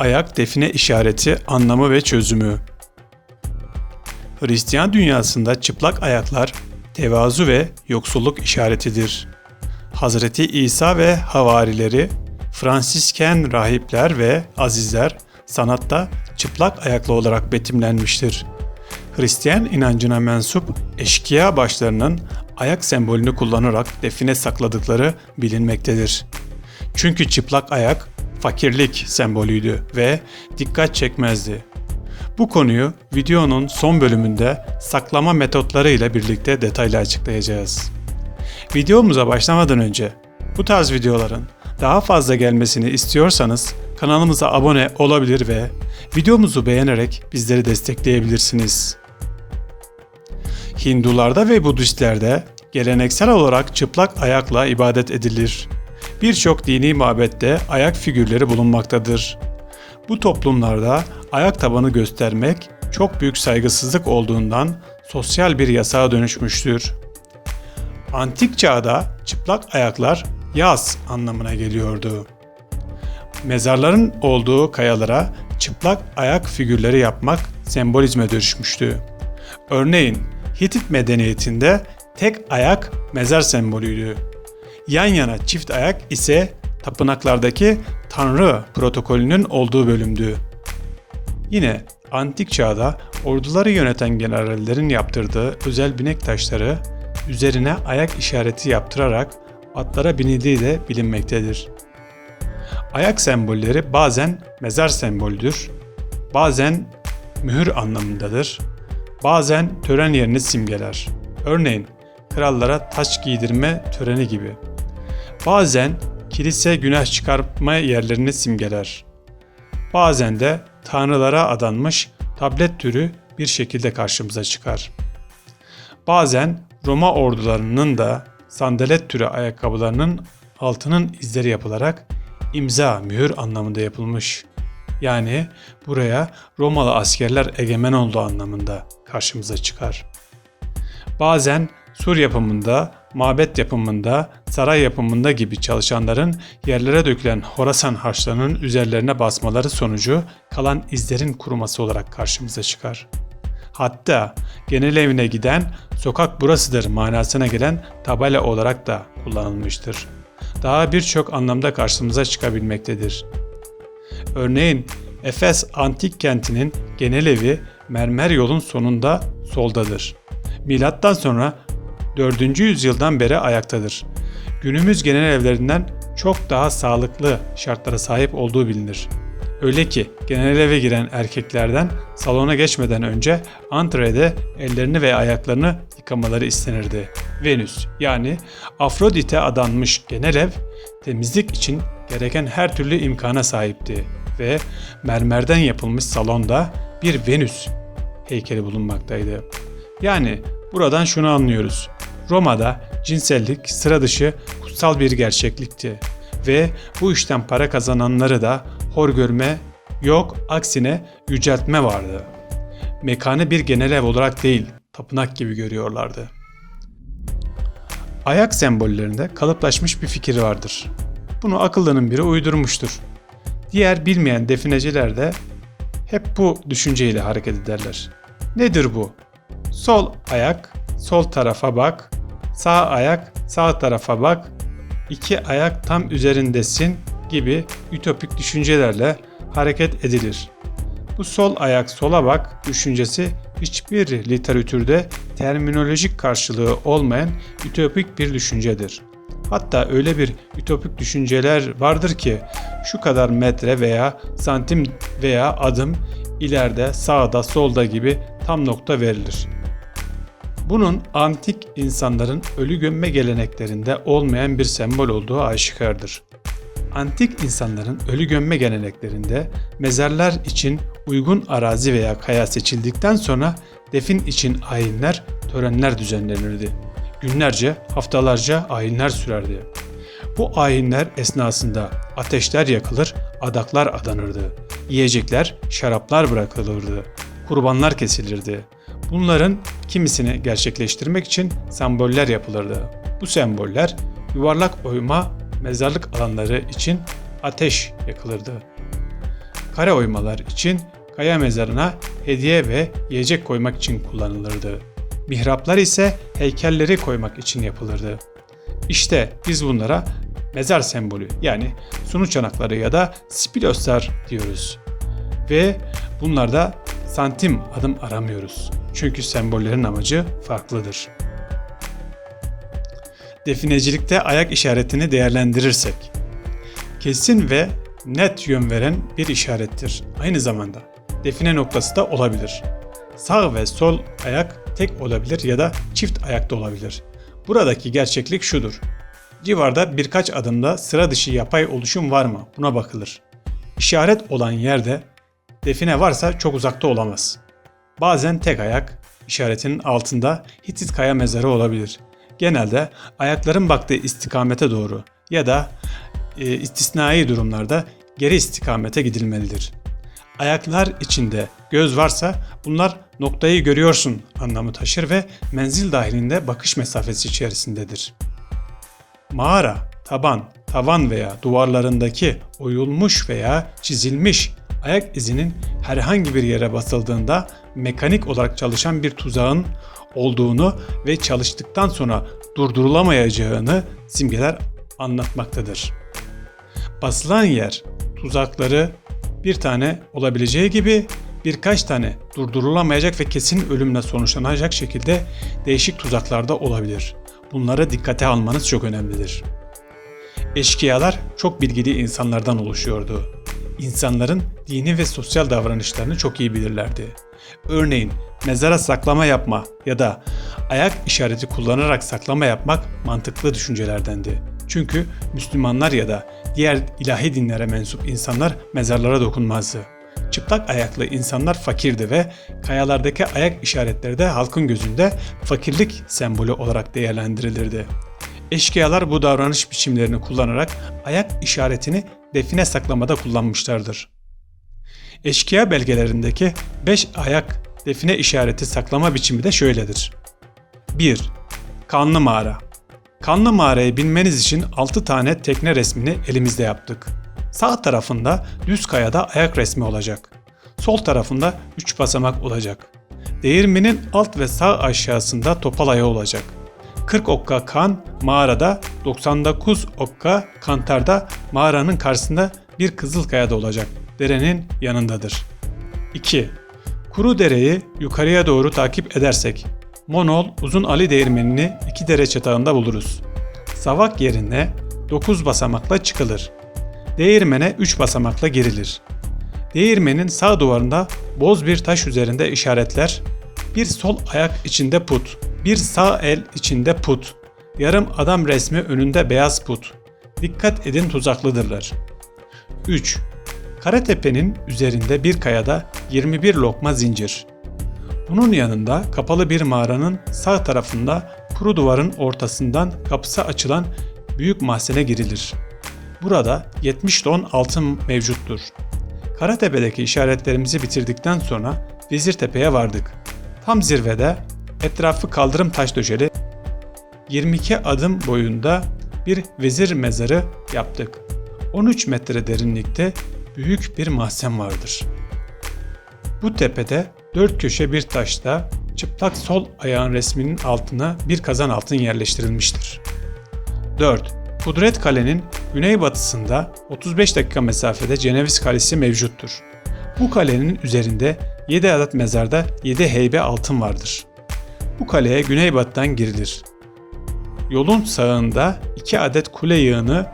Ayak define işareti, anlamı ve çözümü. Hristiyan dünyasında çıplak ayaklar tevazu ve yoksulluk işaretidir. Hazreti İsa ve havarileri, Fransisken rahipler ve azizler sanatta çıplak ayaklı olarak betimlenmiştir. Hristiyan inancına mensup eşkıya başlarının ayak sembolünü kullanarak define sakladıkları bilinmektedir. Çünkü çıplak ayak fakirlik sembolüydü ve dikkat çekmezdi. Bu konuyu videonun son bölümünde saklama metotları ile birlikte detaylı açıklayacağız. Videomuza başlamadan önce bu tarz videoların daha fazla gelmesini istiyorsanız kanalımıza abone olabilir ve videomuzu beğenerek bizleri destekleyebilirsiniz. Hindularda ve Budistlerde geleneksel olarak çıplak ayakla ibadet edilir. Birçok dini mabette ayak figürleri bulunmaktadır. Bu toplumlarda ayak tabanı göstermek çok büyük saygısızlık olduğundan sosyal bir yasağa dönüşmüştür. Antik çağda çıplak ayaklar yaz anlamına geliyordu. Mezarların olduğu kayalara çıplak ayak figürleri yapmak sembolizme dönüşmüştü. Örneğin Hitit medeniyetinde tek ayak mezar sembolüydü. Yan yana çift ayak ise tapınaklardaki tanrı protokolünün olduğu bölümdü. Yine antik çağda orduları yöneten generallerin yaptırdığı özel binek taşları üzerine ayak işareti yaptırarak atlara binildiği de bilinmektedir. Ayak sembolleri bazen mezar sembolüdür, bazen mühür anlamındadır, bazen tören yerini simgeler. Örneğin krallara taç giydirme töreni gibi. Bazen kilise günah çıkarma yerlerini simgeler. Bazen de tanrılara adanmış tablet türü bir şekilde karşımıza çıkar. Bazen Roma ordularının da sandalet türü ayakkabılarının altının izleri yapılarak imza, mühür anlamında yapılmış. Yani buraya Romalı askerler egemen olduğu anlamında karşımıza çıkar. Bazen sur yapımında, mabet yapımında, saray yapımında gibi çalışanların yerlere dökülen Horasan harçlarının üzerlerine basmaları sonucu kalan izlerin kuruması olarak karşımıza çıkar. Hatta genel evine giden sokak burasıdır manasına gelen tabela olarak da kullanılmıştır. Daha birçok anlamda karşımıza çıkabilmektedir. Örneğin Efes antik kentinin genel evi mermer yolun sonunda soldadır. Milattan sonra 4. yüzyıldan beri ayaktadır. Günümüz genel evlerinden çok daha sağlıklı şartlara sahip olduğu bilinir. Öyle ki genel eve giren erkeklerden salona geçmeden önce antrede ellerini ve ayaklarını yıkamaları istenirdi. Venüs yani Afrodite adanmış genel ev temizlik için gereken her türlü imkana sahipti ve mermerden yapılmış salonda bir Venüs heykeli bulunmaktaydı. Yani buradan şunu anlıyoruz. Roma'da cinsellik sıra dışı kutsal bir gerçeklikti ve bu işten para kazananları da hor görme yok aksine yüceltme vardı. Mekanı bir genel ev olarak değil, tapınak gibi görüyorlardı. Ayak sembollerinde kalıplaşmış bir fikir vardır. Bunu akıllının biri uydurmuştur. Diğer bilmeyen defineciler de hep bu düşünceyle hareket ederler. Nedir bu? Sol ayak sol tarafa bak, sağ ayak sağ tarafa bak, iki ayak tam üzerindesin gibi ütopik düşüncelerle hareket edilir. Bu sol ayak sola bak düşüncesi hiçbir literatürde terminolojik karşılığı olmayan ütopik bir düşüncedir. Hatta öyle bir ütopik düşünceler vardır ki şu kadar metre veya santim veya adım ileride sağda solda gibi tam nokta verilir. Bunun antik insanların ölü gömme geleneklerinde olmayan bir sembol olduğu aşikardır. Antik insanların ölü gömme geleneklerinde mezarlar için uygun arazi veya kaya seçildikten sonra defin için ayinler, törenler düzenlenirdi. Günlerce, haftalarca ayinler sürerdi. Bu ayinler esnasında ateşler yakılır, adaklar adanırdı. Yiyecekler, şaraplar bırakılırdı. Kurbanlar kesilirdi. Bunların kimisini gerçekleştirmek için semboller yapılırdı. Bu semboller yuvarlak oyma mezarlık alanları için ateş yakılırdı. kare oymalar için kaya mezarına hediye ve yiyecek koymak için kullanılırdı. Mihraplar ise heykelleri koymak için yapılırdı. İşte biz bunlara mezar sembolü yani sunu çanakları ya da spiloslar diyoruz. Ve bunlarda santim adım aramıyoruz. Çünkü sembollerin amacı farklıdır. Definecilikte ayak işaretini değerlendirirsek, kesin ve net yön veren bir işarettir. Aynı zamanda define noktası da olabilir. Sağ ve sol ayak tek olabilir ya da çift ayakta olabilir. Buradaki gerçeklik şudur. Civarda birkaç adımda sıra dışı yapay oluşum var mı? Buna bakılır. İşaret olan yerde define varsa çok uzakta olamaz. Bazen tek ayak işaretinin altında Hitit kaya mezarı olabilir. Genelde ayakların baktığı istikamete doğru ya da e, istisnai durumlarda geri istikamete gidilmelidir. Ayaklar içinde göz varsa bunlar noktayı görüyorsun anlamı taşır ve menzil dahilinde bakış mesafesi içerisindedir. Mağara, taban, tavan veya duvarlarındaki oyulmuş veya çizilmiş ayak izinin herhangi bir yere basıldığında mekanik olarak çalışan bir tuzağın olduğunu ve çalıştıktan sonra durdurulamayacağını simgeler anlatmaktadır. Basılan yer tuzakları bir tane olabileceği gibi birkaç tane durdurulamayacak ve kesin ölümle sonuçlanacak şekilde değişik tuzaklarda olabilir. Bunlara dikkate almanız çok önemlidir. Eşkıyalar çok bilgili insanlardan oluşuyordu. İnsanların dini ve sosyal davranışlarını çok iyi bilirlerdi. Örneğin mezara saklama yapma ya da ayak işareti kullanarak saklama yapmak mantıklı düşüncelerdendi. Çünkü Müslümanlar ya da diğer ilahi dinlere mensup insanlar mezarlara dokunmazdı. Çıplak ayaklı insanlar fakirdi ve kayalardaki ayak işaretleri de halkın gözünde fakirlik sembolü olarak değerlendirilirdi. Eşkıyalar bu davranış biçimlerini kullanarak ayak işaretini define saklamada kullanmışlardır. Eşkıya belgelerindeki 5 ayak define işareti saklama biçimi de şöyledir. 1. Kanlı mağara Kanlı mağarayı bilmeniz için 6 tane tekne resmini elimizde yaptık. Sağ tarafında düz kayada ayak resmi olacak. Sol tarafında 3 basamak olacak. Değirmenin alt ve sağ aşağısında topal ayağı olacak. 40 okka kan mağarada, 99 okka kantarda mağaranın karşısında bir kızıl kaya da olacak. Derenin yanındadır. 2. Kuru dereyi yukarıya doğru takip edersek Monol Uzun Ali Değirmeni'ni iki dere çatağında buluruz. Savak yerine 9 basamakla çıkılır. Değirmene 3 basamakla girilir. Değirmenin sağ duvarında boz bir taş üzerinde işaretler, bir sol ayak içinde put, bir sağ el içinde put, yarım adam resmi önünde beyaz put. Dikkat edin tuzaklıdırlar. 3. Karatepe'nin üzerinde bir kayada 21 lokma zincir. Bunun yanında kapalı bir mağaranın sağ tarafında kuru duvarın ortasından kapısı açılan büyük mahzene girilir. Burada 70 ton altın mevcuttur. Karatepe'deki işaretlerimizi bitirdikten sonra Vezirtepe'ye vardık. Tam zirvede etrafı kaldırım taş döşeli 22 adım boyunda bir vezir mezarı yaptık. 13 metre derinlikte büyük bir mahzen vardır. Bu tepede dört köşe bir taşta çıplak sol ayağın resminin altına bir kazan altın yerleştirilmiştir. 4. Kudret Kale'nin güneybatısında 35 dakika mesafede Ceneviz Kalesi mevcuttur. Bu kalenin üzerinde 7 adet mezarda 7 heybe altın vardır. Bu kaleye güneybatıdan girilir. Yolun sağında 2 adet kule yığını,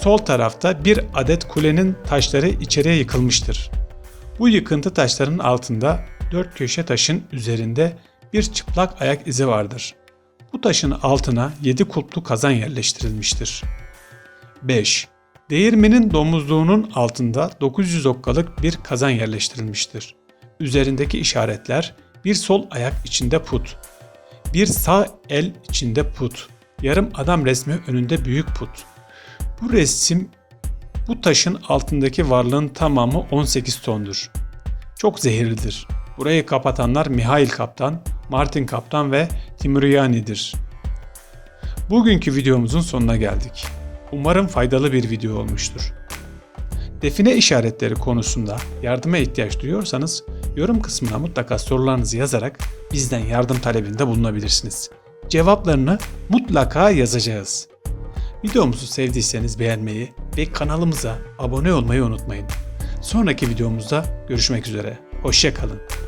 sol tarafta bir adet kulenin taşları içeriye yıkılmıştır. Bu yıkıntı taşlarının altında dört köşe taşın üzerinde bir çıplak ayak izi vardır. Bu taşın altına yedi kulplu kazan yerleştirilmiştir. 5. Değirmenin domuzluğunun altında 900 okkalık bir kazan yerleştirilmiştir. Üzerindeki işaretler bir sol ayak içinde put, bir sağ el içinde put, yarım adam resmi önünde büyük put. Bu resim bu taşın altındaki varlığın tamamı 18 tondur. Çok zehirlidir. Burayı kapatanlar Mihail Kaptan, Martin Kaptan ve Timuryani'dir. Bugünkü videomuzun sonuna geldik. Umarım faydalı bir video olmuştur. Define işaretleri konusunda yardıma ihtiyaç duyuyorsanız yorum kısmına mutlaka sorularınızı yazarak bizden yardım talebinde bulunabilirsiniz. Cevaplarını mutlaka yazacağız. Videomuzu sevdiyseniz beğenmeyi ve kanalımıza abone olmayı unutmayın. Sonraki videomuzda görüşmek üzere. Hoşçakalın.